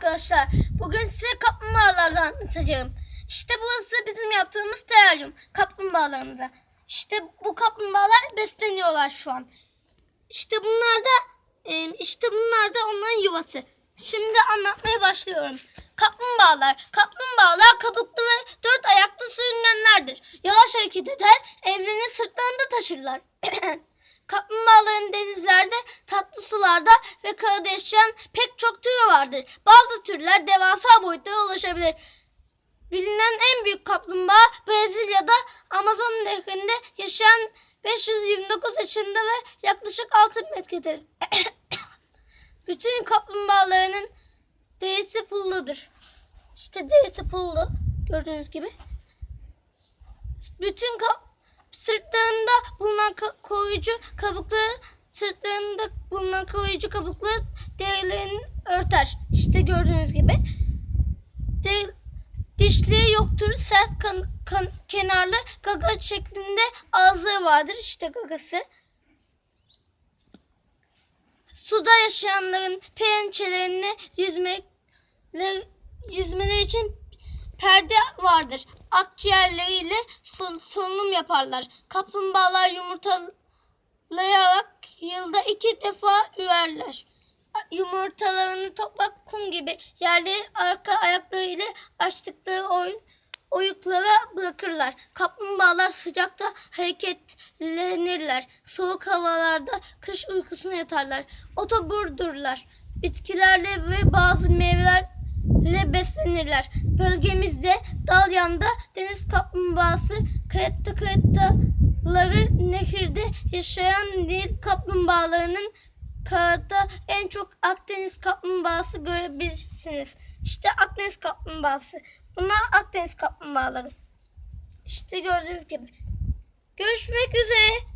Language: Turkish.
arkadaşlar. Bugün size kaplumbağalardan anlatacağım. İşte burası bizim yaptığımız teraryum. Kaplumbağalarımıza. İşte bu kaplumbağalar besleniyorlar şu an. İşte bunlar da e, işte bunlar da onların yuvası. Şimdi anlatmaya başlıyorum. Kaplumbağalar. Kaplumbağalar kabuklu ve dört ayaklı sürüngenlerdir. Yavaş hareket eder, evlerini sırtlarında taşırlar. Kaplumbağaların denizlerde, tatlı sularda ve karada yaşayan pek çok türü vardır. Bazı türler devasa boyutlara ulaşabilir. Bilinen en büyük kaplumbağa Brezilya'da Amazon nehrinde yaşayan 529 yaşında ve yaklaşık 6 metredir. Bütün kaplumbağalarının derisi pulludur. İşte derisi pullu gördüğünüz gibi. Bütün kap sırtlarında bulunan koruyucu kabukları sırtlarında bulunan koruyucu kabukları derilerini örter. İşte gördüğünüz gibi. De- dişleri yoktur. Sert kan- kan- kenarlı gaga şeklinde ağızları vardır. İşte gagası. Suda yaşayanların pençelerini yüzmek yüzmeleri için perde vardır. Akciğerleriyle sol- solunum yaparlar. Kaplumbağalar yumurtalayarak yılda iki defa ürerler. Yumurtalarını toprak kum gibi yerleri arka ayaklarıyla açtıkları oy, oyuklara bırakırlar. Kaplumbağalar sıcakta hareketlenirler. Soğuk havalarda kış uykusuna yatarlar. Otoburdurlar. Bitkilerle ve bazı meyvelerle beslenirler. Bölgemizde Dalyan'da deniz kaplumbağası, karetta karettaları nehirde yaşayan Nil kaplumbağalarının karada en çok Akdeniz kaplumbağası görebilirsiniz. İşte Akdeniz kaplumbağası. Bunlar Akdeniz kaplumbağaları. İşte gördüğünüz gibi. Görüşmek üzere.